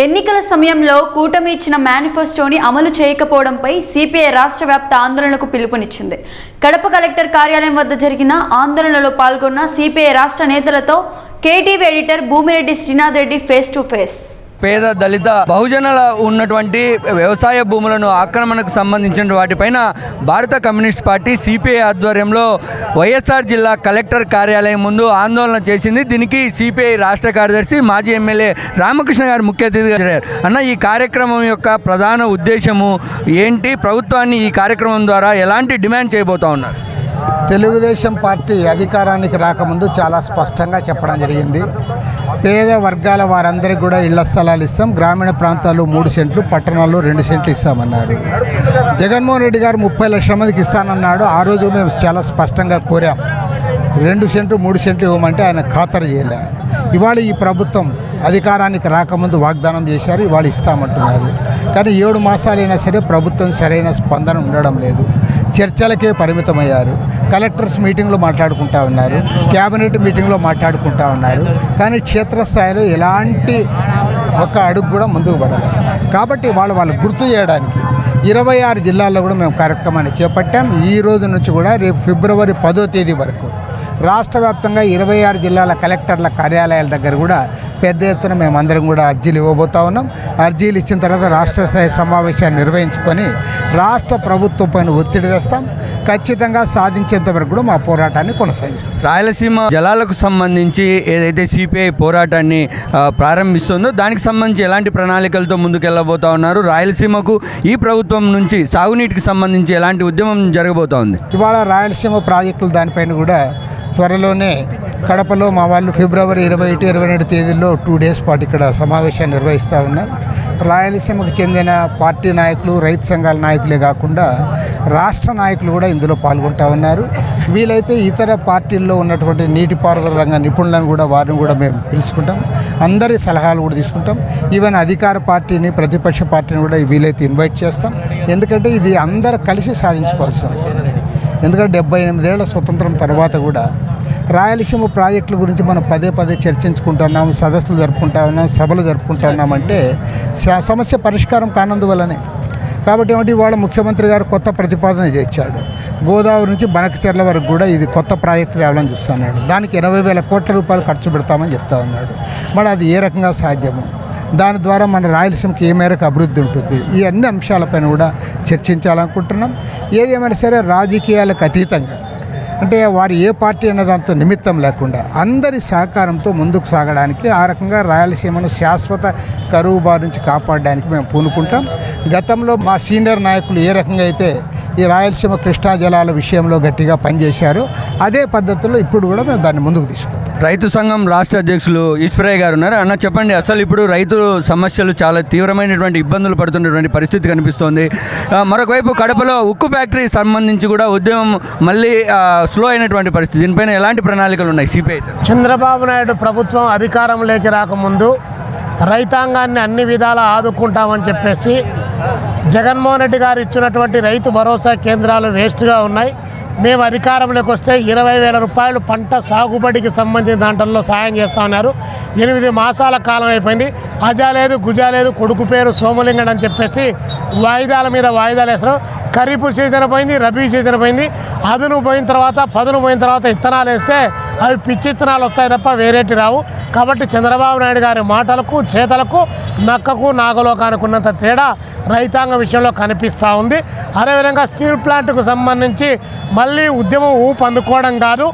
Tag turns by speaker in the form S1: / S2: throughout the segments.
S1: ఎన్నికల సమయంలో కూటమి ఇచ్చిన మేనిఫెస్టోని అమలు చేయకపోవడంపై సిపిఐ రాష్ట్ర వ్యాప్త ఆందోళనకు పిలుపునిచ్చింది. కడప కలెక్టర్ కార్యాలయం వద్ద జరిగిన ఆందోళనలో పాల్గొన్న సిపిఐ రాష్ట్ర నేతలతో KTV editor Bhumireddy Srinath Reddy face to face.
S2: పేద దళిత బహుజనుల ఉన్నటువంటి వ్యవసాయ భూములను ఆక్రమణకు సంబంధించిన వాటిపైన భారత కమ్యూనిస్ట్ పార్టీ సిపిఐ ఆధ్వర్యంలో వైఎస్ఆర్ జిల్లా కలెక్టర్ కార్యాలయం ముందు ఆందోళన చేసింది. దీనికి సిపిఐ రాష్ట్ర కార్యదర్శి మాజీ ఎమ్మెల్యే రామకృష్ణ గారు ముఖ్య అతిథిగా చేరారు. అన్న ఈ కార్యక్రమం యొక్క ప్రధాన ఉద్దేశము ఏంటి? ప్రభుత్వాన్ని ఈ కార్యక్రమం ద్వారా ఎలాంటి డిమాండ్ చేయబోతా ఉన్నారు?
S3: తెలుగుదేశం పార్టీ అధికారానికి రాకముందు చాలా స్పష్టంగా చెప్పడం జరిగింది. పేద వర్గాల వారందరికీ కూడా ఇళ్ళ స్థలాలు ఇస్తాం. గ్రామీణ ప్రాంతాల్లో మూడు సెంట్లు పట్టణాల్లో రెండు సెంట్లు ఇస్తామన్నారు. జగన్మోహన్ రెడ్డి గారు ముప్పై లక్షల మందికి ఇస్తానన్నాడు. ఆ రోజు మేము చాలా స్పష్టంగా కోరాం. రెండు సెంట్లు మూడు సెంట్లు ఇవ్వమంటే ఆయన ఖాతరు చేయలే. ఇవాళ ఈ ప్రభుత్వం అధికారానికి రాకముందు వాగ్దానం చేశారు. ఇవాళ ఇస్తామంటున్నారు. కానీ ఏడు మాసాలైనా సరే ప్రభుత్వం సరైన స్పందన ఉండడం లేదు. చర్చలకే పరిమితమయ్యారు. కలెక్టర్స్ మీటింగ్లో మాట్లాడుకుంటా ఉన్నారు. క్యాబినెట్ మీటింగ్లో మాట్లాడుకుంటా ఉన్నారు. కానీ క్షేత్రస్థాయిలో ఎలాంటి ఒక్క అడుగు కూడా ముందుకు పడలేదు. కాబట్టి వాళ్ళు వాళ్ళు గుర్తు చేయడానికి ఇరవై ఆరు జిల్లాల్లో కూడా మేము కార్యక్రమాన్ని చేపట్టాం. ఈ రోజు నుంచి కూడా రేపు ఫిబ్రవరి పదో తేదీ వరకు రాష్ట్ర వ్యాప్తంగా ఇరవై ఆరు జిల్లాల కలెక్టర్ల కార్యాలయాల దగ్గర కూడా పెద్ద ఎత్తున మేమందరం కూడా అర్జీలు ఇవ్వబోతా ఉన్నాం. అర్జీలు ఇచ్చిన తర్వాత రాష్ట్ర స్థాయి సమావేశాన్ని నిర్వహించుకొని రాష్ట్ర ప్రభుత్వం పైన ఒత్తిడి తెస్తాం. ఖచ్చితంగా సాధించేంత వరకు కూడా మా పోరాటాన్ని కొనసాగిస్తాం.
S2: రాయలసీమ జలాలకు సంబంధించి ఏదైతే సిపిఐ పోరాటాన్ని ప్రారంభిస్తుందో దానికి సంబంధించి ఎలాంటి ప్రణాళికలతో ముందుకెళ్ళబోతా ఉన్నారు? రాయలసీమకు ఈ ప్రభుత్వం నుంచి సాగునీటికి సంబంధించి ఎలాంటి ఉద్యమం జరగబోతా ఉంది?
S3: ఇవాళ రాయలసీమ ప్రాజెక్టులు దానిపైన కూడా త్వరలోనే కడపలో మా వాళ్ళు ఫిబ్రవరి ఇరవై ఒకటి ఇరవై రెండు తేదీల్లో టూ డేస్ పాటు ఇక్కడ సమావేశాన్ని నిర్వహిస్తూ ఉన్నారు. రాయలసీమకు చెందిన పార్టీ నాయకులు రైతు సంఘాల నాయకులే కాకుండా రాష్ట్ర నాయకులు కూడా ఇందులో పాల్గొంటూ ఉన్నారు. వీలైతే ఇతర పార్టీల్లో ఉన్నటువంటి నీటిపారుదల రంగ నిపుణులను కూడా వారిని కూడా మేము పిలుచుకుంటాం. అందరి సలహాలు కూడా తీసుకుంటాం. ఈవెన్ అధికార పార్టీని ప్రతిపక్ష పార్టీని కూడా వీలైతే ఇన్వైట్ చేస్తాం. ఎందుకంటే ఇది అందరు కలిసి సాధించుకోవాల్సిన అవసరం. ఎందుకంటే డెబ్బై ఎనిమిదేళ్ళ స్వతంత్రం తర్వాత కూడా రాయలసీమ ప్రాజెక్టుల గురించి మనం పదే పదే చర్చించుకుంటున్నాం సదస్సులు జరుపుకుంటా ఉన్నాం సభలు జరుపుకుంటా ఉన్నామంటే సమస్య పరిష్కారం కానందువల్లనే. కాబట్టి ఏమిటి ఇవాళ ముఖ్యమంత్రి గారు కొత్త ప్రతిపాదన చేశాడు. గోదావరి నుంచి బనకచెర్ల వరకు కూడా ఇది కొత్త ప్రాజెక్టు తేవాలని చూస్తున్నాడు. దానికి ఎనభై వేల కోట్ల రూపాయలు ఖర్చు పెడతామని చెప్తా ఉన్నాడు. మరి అది ఏ రకంగా సాధ్యము? దాని ద్వారా మన రాయలసీమకి ఏ మేరకు అభివృద్ధి ఉంటుంది? ఈ అన్ని అంశాలపైన కూడా చర్చించాలనుకుంటున్నాం. ఏదేమైనా సరే రాజకీయాలకు అతీతంగా అంటే వారు ఏ పార్టీ అన్న దాంతో నిమిత్తం లేకుండా అందరి సహకారంతో ముందుకు సాగడానికి ఆ రకంగా రాయలసీమను శాశ్వత కరువు బారి నుంచి కాపాడడానికి మేము పూనుకుంటాం. గతంలో మా సీనియర్ నాయకులు ఏ రకంగా అయితే ఈ రాయలసీమ కృష్ణా జలాల విషయంలో గట్టిగా పనిచేశారో. అదే పద్ధతిలో ఇప్పుడు కూడా మేము దాన్ని ముందుకు తీసుకుంటాం
S2: రైతు సంఘం రాష్ట్ర అధ్యక్షులు ఈశ్వరయ్య గారు ఉన్నారు. అన్న చెప్పండి అసలు ఇప్పుడు రైతులు సమస్యలు చాలా తీవ్రమైనటువంటి ఇబ్బందులు పడుతున్నటువంటి పరిస్థితి కనిపిస్తోంది. మరొకవైపు కడపలో ఉక్కు ఫ్యాక్టరీ సంబంధించి కూడా ఉద్యమం మళ్ళీ స్లో అయినటువంటి పరిస్థితి. దీనిపైన ఎలాంటి ప్రణాళికలు ఉన్నాయి సిపిఐ
S4: చంద్రబాబు నాయుడు ప్రభుత్వం అధికారంలోకి రాకముందు రైతాంగాన్ని అన్ని విధాలా ఆదుకుంటామని చెప్పేసి జగన్మోహన్ రెడ్డి గారు ఇచ్చినటువంటి రైతు భరోసా కేంద్రాలు వేస్ట్గా ఉన్నాయి. మేము అధికారంలోకి వస్తే ఇరవై వేల రూపాయలు పంట సాగుబడికి సంబంధించిన దాంట్లో సాయం చేస్తా ఉన్నారు. ఎనిమిది మాసాల కాలం అయిపోయింది. అజా లేదు గుజా లేదు కొడుకు పేరు సోమలింగన్ అని చెప్పేసి వాయిదాల మీద వాయిదాలు వేస్తారు ఖరీఫ్ సీజన్ పోయింది రబీ సీజన్ పోయింది. అదును పోయిన తర్వాత పదును పోయిన తర్వాత ఇత్తనాలు వేస్తే అవి పిచ్చి ఇత్తనాలు వస్తాయి తప్ప వేరేటి రావు. కాబట్టి చంద్రబాబు నాయుడు గారి మాటలకు చేతలకు నక్కకు నాగలోకానికి ఉన్నంత తేడా రైతాంగం విషయంలో కనిపిస్తూ ఉంది. అదేవిధంగా స్టీల్ ప్లాంట్కు సంబంధించి మళ్ళీ ఉద్యమం ఊపు అందుకోవడం కాదు.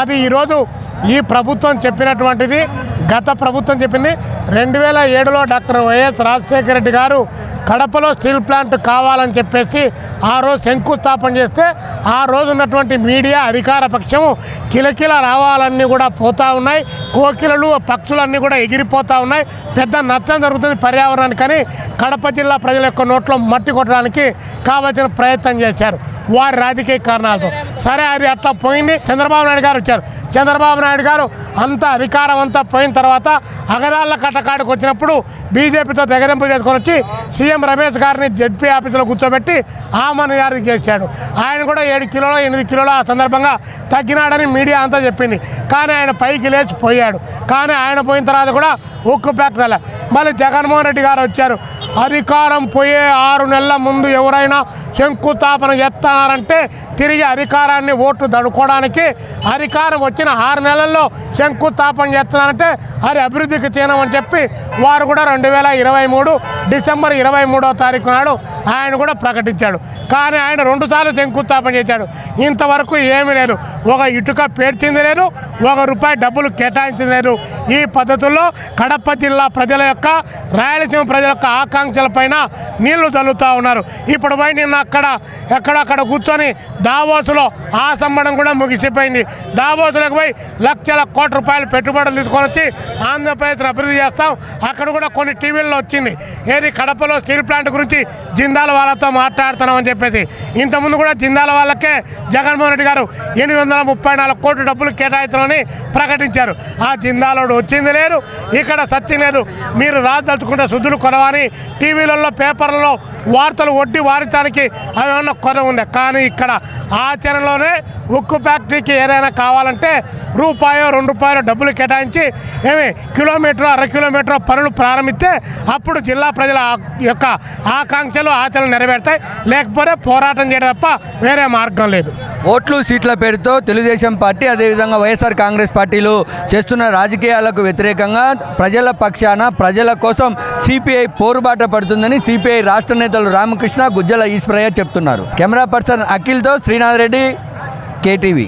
S4: అది ఈరోజు ఈ ప్రభుత్వం చెప్పినటువంటిది గత ప్రభుత్వం చెప్పింది. రెండు వేల ఏడులో డాక్టర్ వైఎస్ రాజశేఖర రెడ్డి గారు కడపలో స్టీల్ ప్లాంట్ కావాలని చెప్పేసి ఆ రోజు శంకుస్థాపన చేస్తే ఆ రోజు ఉన్నటువంటి మీడియా అధికార పక్షము కిలకిల రావాలన్నీ కూడా పోతా ఉన్నాయి. కోకిలలు పక్షులన్నీ కూడా ఎగిరిపోతూ ఉన్నాయి. పెద్ద నష్టం జరుగుతుంది పర్యావరణానికి కానీ కడప జిల్లా ప్రజల యొక్క నోట్లో మట్టి కొట్టడానికి కావలసిన ప్రయత్నం చేశారు. వారి రాజకీయ కారణాలతో. సరే అది అట్లా పోయింది. చంద్రబాబు నాయుడు గారు వచ్చారు. చంద్రబాబు నాయుడు గారు అంత అధికారం అంతా పోయిన తర్వాత అగదాళ్ళ కట్టకాడికి వచ్చినప్పుడు బీజేపీతో తెగదెంపు చేసుకొని వచ్చి సీఎం రమేష్ గారిని జడ్పీ ఆఫీసులో కూర్చోబెట్టి ఆమనియాది చేశాడు. ఆయన కూడా ఏడు కిలోలో ఎనిమిది కిలోలో ఆ సందర్భంగా తగ్గినాడని మీడియా అంతా చెప్పింది. కానీ ఆయన పైకి లేచి పోయాడు. కానీ ఆయన పోయిన తర్వాత కూడా ఉక్కు ఫ్యాక్టరీ మళ్ళీ జగన్మోహన్ రెడ్డి గారు వచ్చారు. అధికారం పోయే ఆరు నెలల ముందు ఎవరైనా శంకుస్థాపన చేస్తున్నారంటే తిరిగి అధికారాన్ని ఓట్లు దడుకోవడానికి అధికారం వచ్చిన ఆరు నెలల్లో శంకుస్థాపన చేస్తున్నారంటే అది అభివృద్ధికి చేయనమని చెప్పి వారు కూడా రెండు వేల ఇరవై మూడు డిసెంబర్ ఇరవై మూడో తారీఖు నాడు ఆయన కూడా ప్రకటించాడు. కానీ ఆయన రెండుసార్లు శంకుస్థాపన చేశాడు. ఇంతవరకు ఏమీ లేదు. ఒక ఇటుక పేర్చింది లేదు. ఒక రూపాయి డబ్బులు కేటాయించింది లేదు. ఈ పద్ధతుల్లో కడప జిల్లా ప్రజల యొక్క రాయలసీమ ప్రజల యొక్క ఆకాంక్షల పైన నీళ్ళు చల్లుతూ ఉన్నారు. ఇప్పుడు పోయి నిన్న అక్కడ ఎక్కడక్కడ కూర్చొని దావోసులో ఆ సంబంధం కూడా ముగిసిపోయింది. దావోసులకు పోయి లక్షల కోట్ల రూపాయలు పెట్టుబడులు తీసుకొని వచ్చి ఆంధ్రప్రదేశ్ని అభివృద్ధి చేస్తాం. అక్కడ కూడా కొన్ని టీవీల్లో వచ్చింది. ఏది కడపలో స్టీల్ ప్లాంట్ గురించి జిందాల వాళ్ళతో మాట్లాడుతున్నాం అని చెప్పేసి. ఇంతకుముందు కూడా జిందాల వాళ్ళకే జగన్మోహన్ రెడ్డి గారు ఎనిమిది వందల ముప్పై నాలుగు కోట్ల డబ్బులు కేటాయిస్తామని ప్రకటించారు. ఆ జిందాలోడు వచ్చింది లేదు. ఇక్కడ సత్యం లేదు. మీరు రాదలుచుకుంటే శుద్ధులు కొనవని టీవీలలో పేపర్లలో వార్తలు వడ్డీ వారించడానికి అవేమన్నా కొర ఉంది? కానీ ఇక్కడ ఆచరణలోనే ఉక్కు ఫ్యాక్టరీకి ఏదైనా కావాలంటే రూపాయో రెండు రూపాయలు డబ్బులు కేటాయించి ఏమి కిలోమీటర్ అర కిలోమీటర్ పనులు ప్రారంభిస్తే అప్పుడు జిల్లా ప్రజల యొక్క ఆకాంక్షలు ఆచరణ నెరవేరుతాయి. లేకపోతే పోరాటం చేయడం తప్ప వేరే మార్గం లేదు.
S2: ఓట్లు సీట్ల పేరుతో తెలుగుదేశం పార్టీ అదేవిధంగా వైఎస్ఆర్ కాంగ్రెస్ పార్టీలు చేస్తున్న రాజకీయాలకు వ్యతిరేకంగా ప్రజల పక్షాన ప్రజల కోసం సిపిఐ పోరుబాట పడుతుందని సిపిఐ రాష్ట్ర నేతలు రామకృష్ణ గుజ్జల ఈశ్వరయ్య చెప్తున్నారు. కెమెరా పర్సన్ అఖిల్తో శ్రీనాథ్ రెడ్డి కేటీవీ.